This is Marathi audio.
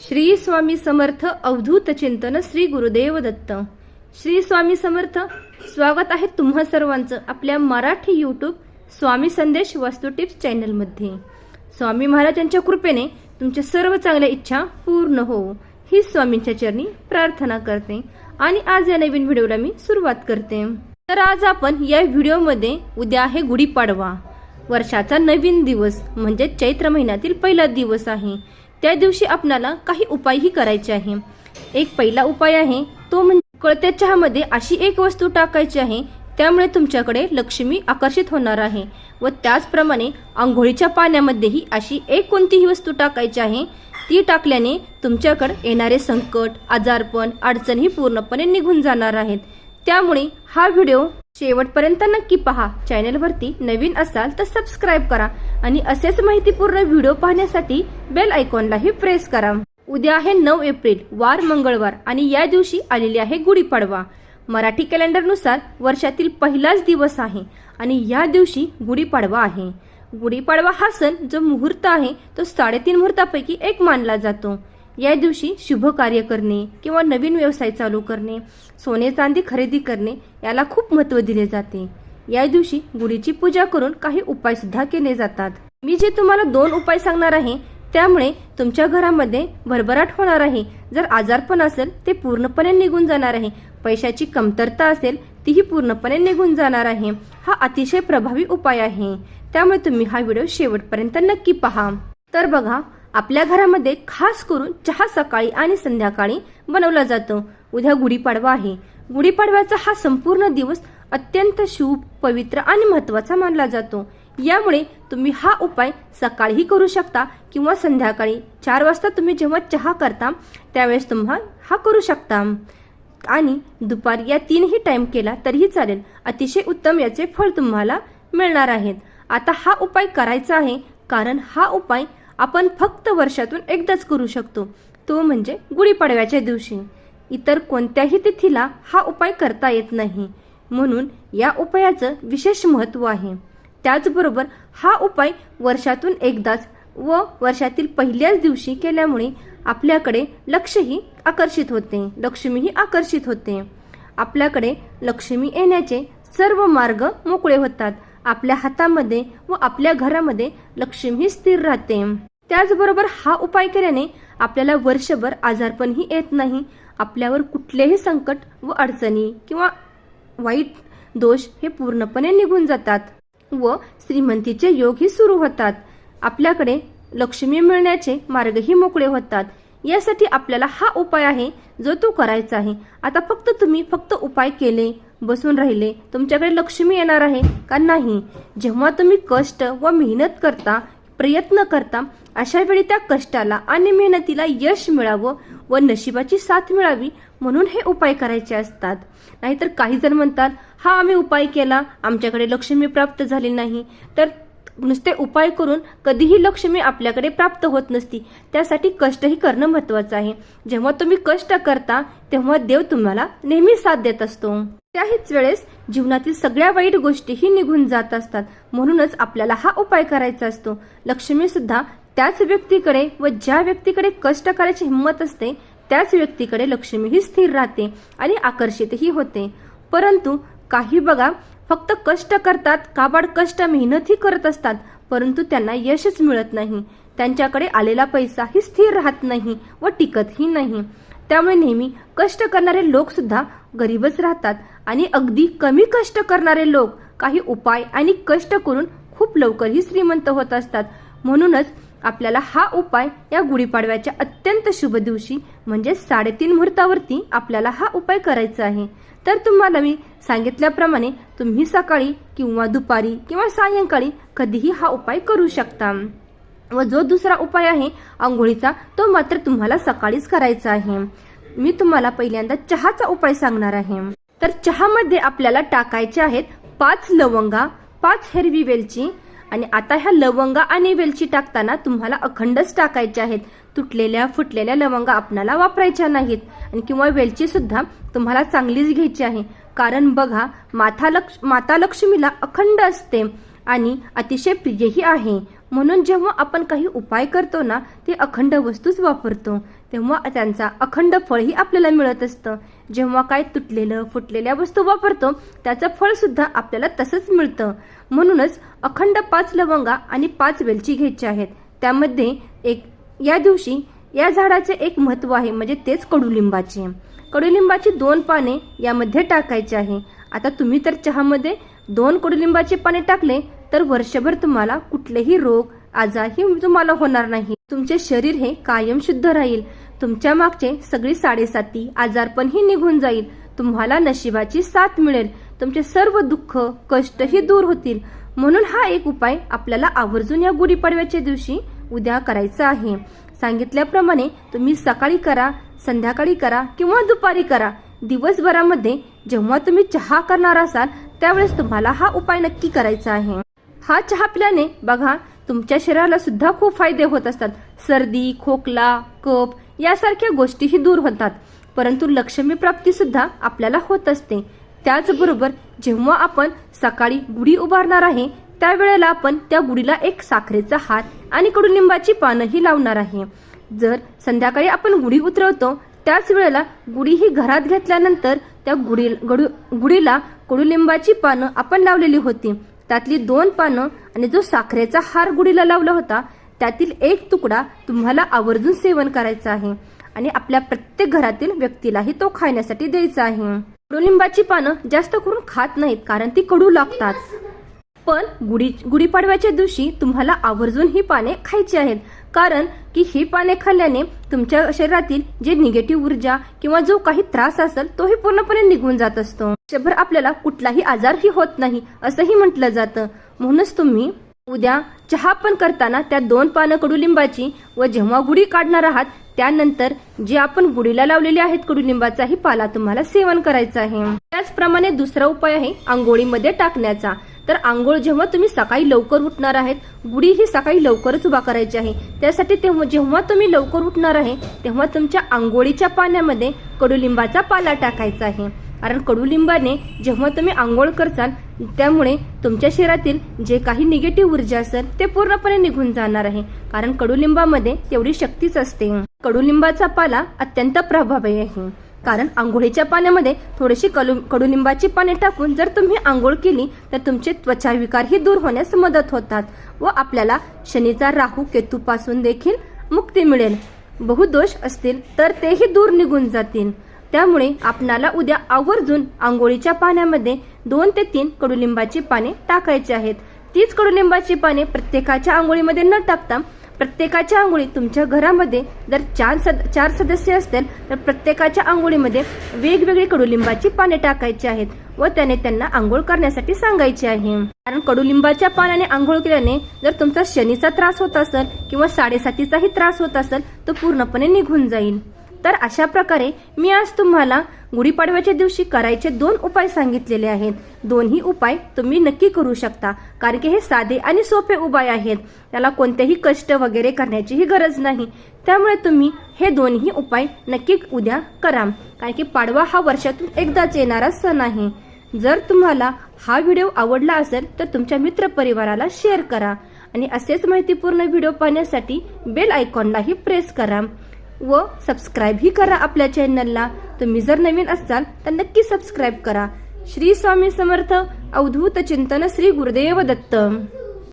श्री स्वामी समर्थ अवधूत चिंतन श्री गुरुदेव दत्त. श्री स्वामी समर्थ स्वागत आहे तुम्हा सर्वांचं आपल्या मराठी यूट्यूब स्वामी संदेश वास्तू टिप्स चॅनलमध्ये. स्वामी महाराजांच्या कृपेने तुमच्या सर्व चांगल्या इच्छा पूर्ण हो. ही स्वामींच्या चरणी प्रार्थना करते आणि आज या नवीन व्हिडिओला मी सुरुवात करते. तर आज आपण या व्हिडिओमध्ये उद्या आहे गुढीपाडवा. वर्षाचा नवीन दिवस म्हणजे चैत्र महिन्यातील पहिला दिवस आहे. त्या दिवशी आपणाला काही उपायही करायचे आहे. एक पहिला उपाय आहे तो म्हणजे कळत्या चहामध्ये अशी एक वस्तू टाकायची आहे त्यामुळे तुमच्याकडे लक्ष्मी आकर्षित होणार आहे व त्याचप्रमाणे आंघोळीच्या पाण्यामध्येही अशी एक कोणतीही वस्तू टाकायची आहे ती टाकल्याने तुमच्याकडे येणारे संकट आजारपण अडचणही पूर्णपणे निघून जाणार आहेत. त्यामुळे हा व्हिडिओ शेवटपर्यंत नक्की पहा. चॅनलवरती नवीन असाल तर सबस्क्राईब करा आणि असेच माहितीपूर्ण व्हिडिओ पाहण्यासाठी बेल आयकॉनलाही प्रेस करा. उद्या आहे नऊ एप्रिल वार मंगळवार आणि या दिवशी आलेली आहे गुढीपाडवा. मराठी कॅलेंडरनुसार वर्षातील पहिलाच दिवस आहे आणि या दिवशी गुढीपाडवा आहे. गुढीपाडवा हा सण जो मुहूर्त आहे तो साडेतीन मुहूर्तापैकी एक मानला जातो. या दिवशी शुभ कार्य करणे किंवा नवीन व्यवसाय चालू करणे सोने चांदी खरेदी करणे याला खूप महत्त्व दिले जाते. या दिवशी गुढीची पूजा करून काही उपाय सुद्धा केले जातात. मी जे तुम्हाला दोन उपाय सांगणार आहे त्यामुळे तुमच्या घरामध्ये भरभराट होणार आहे. जर आजारपण असेल ते पूर्णपणे निघून जाणार आहे. पैशाची कमतरता असेल तीही पूर्णपणे निघून जाणार आहे. हा अतिशय प्रभावी उपाय आहे. त्यामुळे तुम्ही हा व्हिडिओ शेवटपर्यंत नक्की पहा. तर बघा आपल्या घरामध्ये खास करून चहा सकाळी आणि संध्याकाळी बनवला जातो. उद्या गुढीपाडवा आहे. गुढीपाडव्याचा हा संपूर्ण दिवस अत्यंत शुभ पवित्र आणि महत्त्वाचा मानला जातो. यामुळे तुम्ही हा उपाय सकाळीही करू शकता किंवा संध्याकाळी चार वाजता तुम्ही जेव्हा चहा करता त्यावेळेस तुम्हा हा करू शकता. आणि दुपारी या तीनही टाइम केला तरीही चालेल. अतिशय उत्तम याचे फळ तुम्हाला मिळणार आहेत. आता हा उपाय करायचा आहे कारण हा उपाय आपण फक्त वर्षातून एकदाच करू शकतो. तो म्हणजे गुढीपाडव्याच्या दिवशी. इतर कोणत्याही तिथीला हा उपाय करता येत नाही. म्हणून या उपायाचं विशेष महत्त्व आहे. त्याचबरोबर हा उपाय वर्षातून एकदाच व वर्षातील पहिल्याच दिवशी केल्यामुळे आपल्याकडे लक्षही आकर्षित होते लक्ष्मीही आकर्षित होते. आपल्याकडे लक्ष्मी येण्याचे सर्व मार्ग मोकळे होतात. आपल्या हातामध्ये व आपल्या घरामध्ये लक्ष्मी स्थिर राहते. त्याचबरोबर हा उपाय केल्याने आपल्याला वर्षभर आजारपणही येत नाही आपल्यावर कुठलेही संकट व अडचणी किंवा वाईट दोष हे पूर्णपणे निघून जातात व श्रीमंतीचे योगही सुरू होतात. आपल्याकडे लक्ष्मी मिळण्याचे मार्गही मोकळे होतात. यासाठी आपल्याला हा उपाय आहे जो तो करायचा आहे. आता फक्त तुम्ही फक्त उपाय केले बसून राहिले. तुमच्याकडे लक्ष्मी येणार आहे का नाही? जेव्हा तुम्ही कष्ट व मेहनत करता प्रयत्न करता अशा वेळी त्या कष्टाला आणि मेहनतीला यश मिळावं व नशिबाची साथ मिळावी म्हणून हे उपाय करायचे असतात. नाहीतर काही जण म्हणतात हा आम्ही उपाय केला. आमच्याकडे लक्ष्मी प्राप्त झाली नाही. तर नुसते उपाय करून कधीही लक्ष्मी आपल्याकडे प्राप्त होत नसती. त्यासाठी कष्टही करणं महत्वाचं आहे. जेव्हा तुम्ही कष्ट करता तेव्हा देव तुम्हाला नेहमी साथ देत असतो. त्याहीच वेळेस जीवनातील सगळ्या वाईट गोष्टीही निघून जात असतात. म्हणूनच आपल्याला हा उपाय करायचा असतो. लक्ष्मी सुद्धा त्याच व्यक्तीकडे व ज्या व्यक्तीकडे कष्ट करायची हिंमत असते त्याच व्यक्तीकडे लक्ष्मी ही स्थिर राहते आणि आकर्षितही होते. परंतु काही बघा फक्त कष्ट करतात काबाड कष्ट मेहनतही करत असतात परंतु त्यांना यशच मिळत नाही. त्यांच्याकडे आलेला पैसाही स्थिर राहत नाही व टिकतही नाही. त्यामुळे नेहमी कष्ट करणारे लोक सुद्धा गरीबच राहतात आणि अगदी कमी कष्ट करणारे लोक काही उपाय आणि कष्ट करून खूप लवकरही श्रीमंत होत असतात. म्हणूनच आपल्याला हा उपाय या गुढीपाडव्याच्या अत्यंत शुभ दिवशी म्हणजे साडेतीन मुहूर्तावरती आपल्याला हा उपाय करायचा आहे. तर तुम्हाला मी सांगितल्याप्रमाणे तुम्ही सकाळी किंवा दुपारी किंवा सायंकाळी कधीही हा उपाय करू शकता. व जो दुसरा उपाय आहे आंघोळीचा तो मात्र तुम्हाला सकाळीच करायचा आहे. मी तुम्हाला पहिल्यांदा चहाचा उपाय सांगणार आहे. तर चहामध्ये आपल्याला टाकायचे आहेत पाच लवंगा पाच हिरवी वेलची आणि आता ह्या लवंगा आणि वेलची टाकताना तुम्हाला अखंडच टाकायच्या आहेत. तुटलेल्या फुटलेल्या लवंगा आपणाला वापरायच्या नाहीत आणि किंवा वेलची सुद्धा तुम्हाला चांगलीच घ्यायची आहे. कारण बघा माथा लक्ष माता लक्ष्मीला अखंड असते आणि अतिशय प्रियही आहे. म्हणून जेव्हा आपण काही उपाय करतो ना ते अखंड वस्तूच वापरतो. तेव्हा त्यांचा अखंड फळही आपल्याला मिळत असतं. जेव्हा काय तुटलेलं फुटलेल्या वस्तू वापरतो त्याचं फळसुद्धा आपल्याला तसंच मिळतं. म्हणूनच अखंड पाच लवंगा आणि पाच वेलची घ्यायची आहेत. त्यामध्ये एक या दिवशी या झाडाचे एक महत्त्व आहे म्हणजे तेच कडुलिंबाचे. कडुलिंबाची दोन पाने यामध्ये टाकायची आहे. आता तुम्ही तर चहामध्ये दोन कडुलिंबाचे पाने टाकले तर वर्षभर तुम्हाला कुठलेही रोग आजारही तुम्हाला होणार नाही. तुमचे शरीर हे कायम शुद्ध राहील. तुमच्या मागचे सगळी साडेसाती आजारपणही निघून जाईल. तुम्हाला नशिबाची साथ मिळेल. तुमचे सर्व दुःख कष्टही दूर होतील. म्हणून हा एक उपाय आपल्याला आवर्जून या गुढीपाडव्याच्या दिवशी उद्या करायचा आहे. सांगितल्याप्रमाणे तुम्ही सकाळी करा संध्याकाळी करा किंवा दुपारी करा. दिवसभरामध्ये जेव्हा तुम्ही चहा करणार असाल त्यावेळेस तुम्हाला हा उपाय नक्की करायचा आहे. हा चहा पिल्याने बघा तुमच्या शरीराला सुद्धा खूप फायदे होत असतात. सर्दी खोकला कप यासारख्या गोष्टीही दूर होतात. परंतु लक्ष्मी प्राप्ती सुद्धा आपल्याला होत असते. त्याचबरोबर जेव्हा आपण सकाळी गुढी उभारणार आहे त्यावेळेला आपण त्या गुढीला एक साखरेचा हात आणि कडुलिंबाची पानंही लावणार आहे. जर संध्याकाळी आपण गुढी उतरवतो त्याच वेळेला गुढी ही घरात घेतल्यानंतर त्या गुढी गडू गुढीला कडुलिंबाची पानं आपण लावलेली होती. त्यातली दोन पानं आणि जो साखरेचा हार गुढीला लावला होता त्यातील एक तुकडा तुम्हाला आवर्जून सेवन करायचा आहे आणि आपल्या प्रत्येक घरातील व्यक्तीलाही तो खाण्यासाठी द्यायचा आहे. कडुलिंबाची पानं जास्त करून खात नाहीत कारण ती कडू लागतात. पण गुढी गुढीपाडव्याच्या दिवशी तुम्हाला आवर्जून ही पाने खायची आहेत कारण की ही पाने खाल्ल्याने तुमच्या शरीरातील जे निगेटिव्ह ऊर्जा किंवा जो काही त्रास असेल तोही पूर्णपणे निघून जात असतो. वर्षभर आपल्याला कुठलाही आजारही होत नाही असंही म्हटलं जातं. म्हणूनच तुम्ही उद्या चहा पण करताना त्या दोन पानं कडुलिंबाची व जेव्हा गुढी काढणार आहात त्यानंतर जे आपण गुढीला लावलेले आहेत कडुलिंबाचाही पाला तुम्हाला सेवन करायचा आहे. त्याचप्रमाणे दुसरा उपाय आहे आंघोळीमध्ये टाकण्याचा. तर आंघोळ जेव्हा तुम्ही सकाळी लवकर उठणार आहेत गुढी ही सकाळी लवकरच उभा करायची आहे. त्यासाठी तेव्हा जेव्हा तुम्ही लवकर उठणार आहे तेव्हा तुमच्या आंघोळीच्या पाण्यामध्ये कडुलिंबाचा पाला टाकायचा आहे. कारण कडुलिंबाने जेव्हा तुम्ही आंघोळ करचाल त्यामुळे तुमच्या शरीरातील जे काही निगेटिव्ह ऊर्जा असेल ते पूर्णपणे निघून जाणार आहे. कारण कडुलिंबामध्ये तेवढी शक्तीच असते. कडुलिंबाचा पाला अत्यंत प्रभावी आहे. कारण आंघोळीच्या पाण्यामध्ये थोडीशी कडु कडुलिंबाची पाने टाकून जर तुम्ही आंघोळ केली तर तुमचे त्वचा विकारही दूर होण्यास मदत होतात व आपल्याला शनीचा राहू केतूपासून देखील मुक्ती मिळेल. बहुदोष असतील तर तेही दूर निघून जातील. त्यामुळे आपणाला उद्या आवर्जून आंघोळीच्या पाण्यामध्ये दोन ते तीन कडुलिंबाची पाने टाकायची आहेत. तीच कडुलिंबाची पाने प्रत्येकाच्या आंघोळीमध्ये न टाकता प्रत्येकाच्या आंघोळीत तुमच्या घरामध्ये जर चार सद चार सदस्य असतील तर प्रत्येकाच्या आंघोळीमध्ये वेगवेगळी कडुलिंबाची पाने टाकायची आहेत व त्याने त्यांना आंघोळ करण्यासाठी सांगायचे आहे. कारण कडुलिंबाच्या पानाने आंघोळ केल्याने जर तुमचा शनीचा त्रास होत असेल किंवा साडेसातीचाही त्रास होत असेल तो पूर्णपणे निघून जाईल. तर अशा प्रकारे मी आज तुम्हाला गुढीपाडव्याच्या दिवशी करायचे दोन उपाय सांगितलेले आहेत. दोन्ही उपाय तुम्ही नक्की करू शकता कारण की हे साधे आणि सोपे उपाय आहेत. त्याला कोणतेही कष्ट वगैरे करण्याचीही गरज नाही. त्यामुळे तुम्ही हे दोन्ही उपाय नक्की उद्या करा कारण की पाडवा हा वर्षातून एकदाच येणारा सण आहे. जर तुम्हाला हा व्हिडिओ आवडला असेल तर तुमच्या मित्रपरिवाराला शेअर करा आणि असेच माहितीपूर्ण व्हिडिओ पाहण्यासाठी बेल आयकॉनलाही प्रेस करा. व सबस्क्राईबही करा आपल्या चॅनलला तुम्ही जर नवीन असाल तर नक्की सबस्क्राईब करा. श्री स्वामी समर्थ अवधूत चिंतन श्री गुरुदेव दत्त